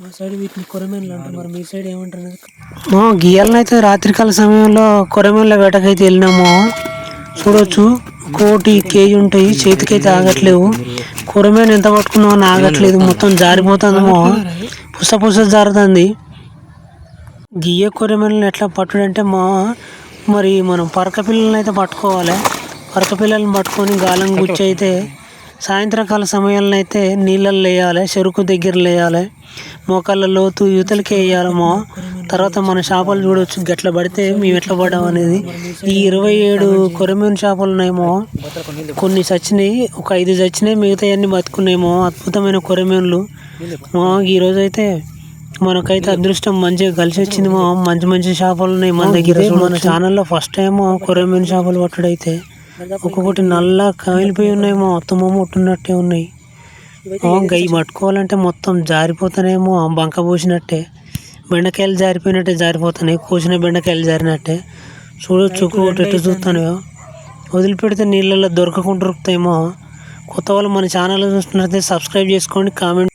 మా సైడ్ వీటిని కొరమేన్లు అంటారు. మరి మీ సైడ్ ఏమంటారు మా గియ్యాలను అయితే రాత్రికాల సమయంలో కొరమేన్ల వేటకైతే వెళ్ళినాము. చూడొచ్చు. కోటి కేజీ ఉంటాయి. చేతికైతే ఆగట్లేవు. కొరమేను ఎంత పట్టుకున్నామో అని ఆగట్లేదు. మొత్తం జారిపోతుందేమో. పుస పుస జారుతుంది. గియ్య కొరమేలను ఎట్లా పట్టుడంటే మా మరి మనం పరక పిల్లల్ని అయితే పట్టుకోవాలి. పరక పిల్లల్ని పట్టుకొని గాలం గుచ్చి అయితే సాయంత్రకాల సమయాలను అయితే నీళ్ళల్లో వేయాలి చెరుకు దగ్గర వేయాలి మోకాళ్ళ లోతు యువతలకి వేయాలమో తర్వాత మన చేపలు చూడవచ్చు గట్ల పడితే మేము ఎట్లా పడ్డాం అనేది ఈ ఇరవై ఏడు కొరమీన చేపలు ఉన్నాయేమో కొన్ని చచ్చినాయి ఒక ఐదు చచ్చినాయి మిగతా అన్ని బతుకున్నాయేమో అద్భుతమైన కొరమీన్లు. ఈరోజు అయితే మనకైతే అదృష్టం మంచిగా కలిసి వచ్చింది మా. మంచి మంచి చేపలు ఉన్నాయి మన దగ్గర మన ఛానల్లో ఫస్ట్ టైం కొరమీన చేపలు పట్టుడైతే. ఒక్కొక్కటి నల్ల కామిలిపోయి ఉన్నాయేమో మొత్తం ముట్టున్నట్టే ఉన్నాయి. గై పట్టుకోవాలంటే మొత్తం జారిపోతానేమో బంక పోసినట్టే. బెండకాయలు జారిపోయినట్టే జారిపోతున్నాయి కోసిన బెండకాయలు జారినట్టే. చూడొచ్చు ఒక్కొక్కటి చూస్తానో వదిలిపెడితే నీళ్ళల్లో దొరకకుండా దొరుకుతాయేమో కొత్త వాళ్ళు మన ఛానల్ చూస్తున్నట్లయితే సబ్స్క్రైబ్ చేసుకోండి కామెంట్